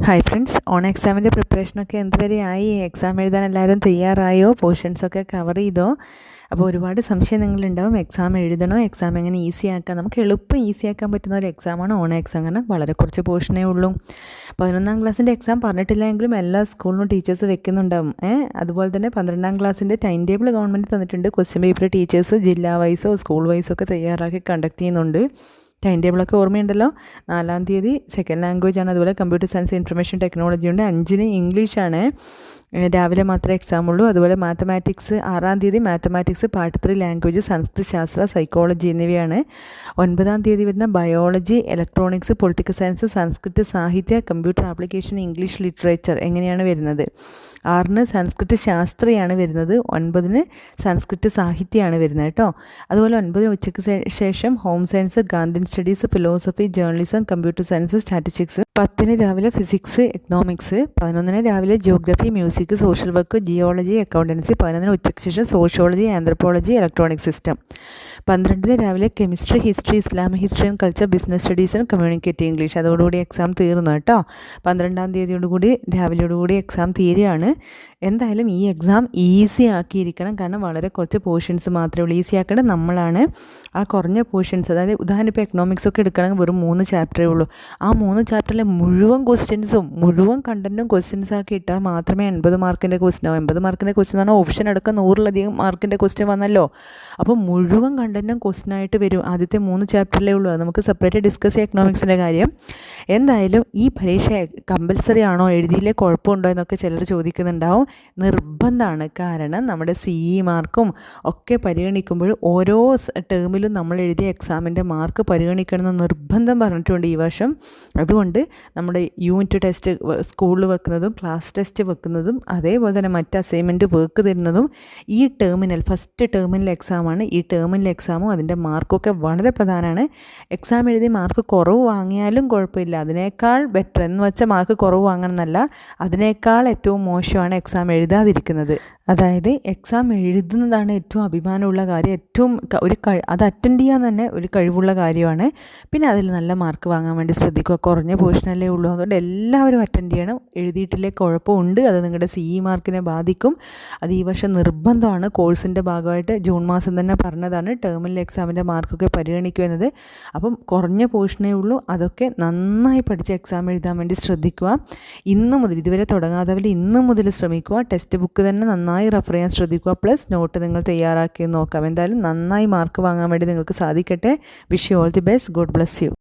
Hi friends on എക്സാമിന്റെ പ്രിപ്പറേഷനൊക്കെ എന്തുവരെ ആയി? Exam എഴുതാൻ എല്ലാവരും തയ്യാറായോ? പോർഷൻസൊക്കെ കവർ ചെയ്തോ? അപ്പോൾ ഒരുപാട് സംശയം നിങ്ങളുണ്ടാവും. എക്സാം എഴുതണോ? എക്സാം എങ്ങനെ ഈസി ആക്കാം? നമുക്ക് എളുപ്പം ഈസി ആക്കാൻ പറ്റുന്ന ഒരു എക്സാമാണ് ഓൺ എക്സാം കാരണം വളരെ കുറച്ച് പോർഷനേ ഉള്ളൂ. പതിനൊന്നാം ക്ലാസ്സിന്റെ എക്സാം പറഞ്ഞിട്ടില്ലെങ്കിലും എല്ലാ സ്കൂളിലും ടീച്ചേഴ്സ് വെക്കുന്നുണ്ടാവും. ഏഹ് അതുപോലെ തന്നെ പന്ത്രണ്ടാം ക്ലാസ്സിന്റെ ടൈം ടേബിൾ ഗവൺമെന്റ് തന്നിട്ടുണ്ട്. ക്വസ്റ്റ്യൻ പേപ്പർ ടീച്ചേഴ്സ് ജില്ലാ വൈസോ സ്കൂൾ വൈസോ ഒക്കെ തയ്യാറാക്കി കണ്ടക്ട് ചെയ്യുന്നുണ്ട്. ടൈം ടേബിളൊക്കെ ഓർമ്മയുണ്ടല്ലോ? നാലാം തീയതി സെക്കൻഡ് ലാംഗ്വേജ് ആണ്. അതുപോലെ കമ്പ്യൂട്ടർ സയൻസ് ഇൻഫർമേഷൻ ടെക്നോളജി ഉണ്ട്. അഞ്ചിന് ഇംഗ്ലീഷാണ് രാവിലെ മാത്രമേ എക്സാം ഉള്ളൂ. അതുപോലെ മാത്തമാറ്റിക്സ് ആറാം തീയതി മാത്തമാറ്റിക്സ് പാർട്ട് ത്രീ ലാംഗ്വേജ് സംസ്കൃത ശാസ്ത്ര സൈക്കോളജി എന്നിവയാണ്. ഒൻപതാം തീയതി വരുന്ന ബയോളജി ഇലക്ട്രോണിക്സ് പൊളിറ്റിക്കൽ സയൻസ് സംസ്കൃത സാഹിത്യ കമ്പ്യൂട്ടർ ആപ്ലിക്കേഷൻ ഇംഗ്ലീഷ് ലിറ്ററേച്ചർ എങ്ങനെയാണ് വരുന്നത്? ആറിന് സംസ്കൃത ശാസ്ത്രയാണ് വരുന്നത്. ഒൻപതിന് സംസ്കൃത സാഹിത്യമാണ് വരുന്നത് കേട്ടോ. അതുപോലെ ഒൻപതിന് ഉച്ചയ്ക്ക് ശേഷം home science Gandhi studies philosophy journalism computer science statistics പത്തിന് രാവിലെ ഫിസിക്സ് എക്കണോമിക്സ് പതിനൊന്നിന് രാവിലെ geography music social work geology accountancy പതിനൊന്നിന് ഉച്ചയ്ക്ക് ശേഷം സോഷ്യോളജി ആന്ത്രപ്പോളജി ഇലക്ട്രോണിക് സിസ്റ്റം പന്ത്രണ്ടിന് രാവിലെ chemistry history Islamic history and culture business studies and communicate English അതോടുകൂടി എക്സാം തീർന്നു കേട്ടോ. പന്ത്രണ്ടാം തീയതിയോടുകൂടി രാവിലെയോടുകൂടി എക്സാം തീരുകയാണ്. എന്തായാലും ഈ എക്സാം ഈസി ആക്കിയിരിക്കണം. കാരണം വളരെ കുറച്ച് പോർഷൻസ് മാത്രമേ ഉള്ളൂ. ഈസി ആക്കേണ്ടത് നമ്മളാണ്. ആ കുറഞ്ഞ പോർഷൻസ് അതായത് ഉദാഹരണം ഇപ്പോൾ എക്കണോമിക്സ് ഒക്കെ എടുക്കണമെങ്കിൽ വെറും മൂന്ന് ചാപ്റ്ററേ ഉള്ളൂ. ആ മൂന്ന് ചാപ്റ്ററിലെ മുഴുവൻ ക്വസ്റ്റ്യൻസും മുഴുവൻ കണ്ടന്റും ക്വസ്റ്റ്യൻസ് ആക്കി ഇട്ടാൽ മാത്രമേ എൺപത് മാർക്കിന്റെ ക്വസ്റ്റ്യൻ ആവും. എൺപത് മാർക്കിന്റെ ക്വസ്റ്റ്യൻ എന്ന് പറഞ്ഞാൽ ഓപ്ഷൻ അടക്കം നൂറിലധികം മാർക്കിന്റെ ക്വസ്റ്റ്യൻ വന്നല്ലോ. അപ്പോൾ മുഴുവൻ കണ്ടന്റും ക്വസ്റ്റ്യൻ ആയിട്ട് വരും. ആദ്യത്തെ മൂന്ന് ചാപ്റ്ററിലേ ഉള്ളൂ. നമുക്ക് സെപ്പറേറ്റ് ഡിസ്കസ് ചെയ്യാം എക്കണോമിക്സിന്റെ കാര്യം. എന്തായാലും ഈ പരീക്ഷ കമ്പൽസറി ആണോ? എഴുതിയില്ലേ കുഴപ്പമുണ്ടോ? എന്നൊക്കെ ചിലർ ചോദിക്കുന്നുണ്ടാവും. നിർബന്ധമാണ്. കാരണം നമ്മുടെ സി ഇ മാർക്കും ഒക്കെ പരിഗണിക്കുമ്പോൾ ഓരോ ടേമിലും നമ്മൾ എഴുതിയ എക്സാമിന്റെ മാർക്ക് പരിഗണിക്കണമെന്ന് നിർബന്ധം പറഞ്ഞിട്ടുണ്ട് ഈ വർഷം. അതുകൊണ്ട് നമ്മുടെ യൂണിറ്റ് ടെസ്റ്റ് സ്കൂളിൽ വെക്കുന്നതും ക്ലാസ് ടെസ്റ്റ് വെക്കുന്നതും അതേപോലെ തന്നെ മറ്റ് അസൈൻമെന്റ് വർക്ക് തരുന്നതും ഈ ടേമിനൽ ഫസ്റ്റ് ടേമിനൽ എക്സാമാണ് ഈ ടേമിനൽ എക്സാമും അതിന്റെ മാർക്കൊക്കെ വളരെ പ്രധാനമാണ് എക്സാം എഴുതി മാർക്ക് കുറവ് വാങ്ങിയാലും കുഴപ്പമില്ല. അതിനേക്കാൾ ബെറ്റർ എന്ന് വെച്ചാൽ മാർക്ക് കുറവ് വാങ്ങണമെന്നല്ല. അതിനേക്കാൾ ഏറ്റവും മോശമാണ് എക്സാം എഴുതാതിരിക്കുന്നത്. അതായത് എക്സാം എഴുതുന്നതാണ് ഏറ്റവും അഭിമാനമുള്ള കാര്യം ഏറ്റവും ഒരു കഴി അത് അറ്റൻഡ് ചെയ്യാൻ തന്നെ ഒരു കഴിവുള്ള കാര്യമാണ്. പിന്നെ അതിൽ നല്ല മാർക്ക് വാങ്ങാൻ വേണ്ടി ശ്രദ്ധിക്കുക. കുറഞ്ഞ പോർഷനല്ലേ ഉള്ളൂ. അതുകൊണ്ട് എല്ലാവരും അറ്റൻഡ് ചെയ്യണം. എഴുതിയിട്ടില്ലേ കുഴപ്പമുണ്ട്. അത് നിങ്ങളുടെ സി ഇ മാർക്കിനെ ബാധിക്കും. അത് ഈ വർഷം നിർബന്ധമാണ്. കോഴ്സിന്റെ ഭാഗമായിട്ട് ജൂൺ മാസം തന്നെ പറഞ്ഞതാണ്. ടേർമിനൽ എക്സാമിന്റെ മാർക്കൊക്കെ പരിഗണിക്കുക അപ്പം കുറഞ്ഞ പോർഷനേ ഉള്ളൂ. അതൊക്കെ നന്നായി പഠിച്ച് എക്സാം എഴുതാൻ വേണ്ടി ശ്രദ്ധിക്കുക. ഇന്നു മുതൽ ഇതുവരെ തുടങ്ങാത്തവർ ഇന്നു മുതൽ ശ്രമിക്കുക. ടെക്സ്റ്റ് ബുക്ക് തന്നെ നന്നായി നന്നായി റെഫർ ചെയ്യാൻ ശ്രദ്ധിക്കുക. പ്ലസ് നോട്ട് നിങ്ങൾ തയ്യാറാക്കി നോക്കാം. എന്തായാലും നന്നായി മാർക്ക് വാങ്ങാൻ വേണ്ടി നിങ്ങൾക്ക് സാധിക്കട്ടെ. Wish you all the best good bless you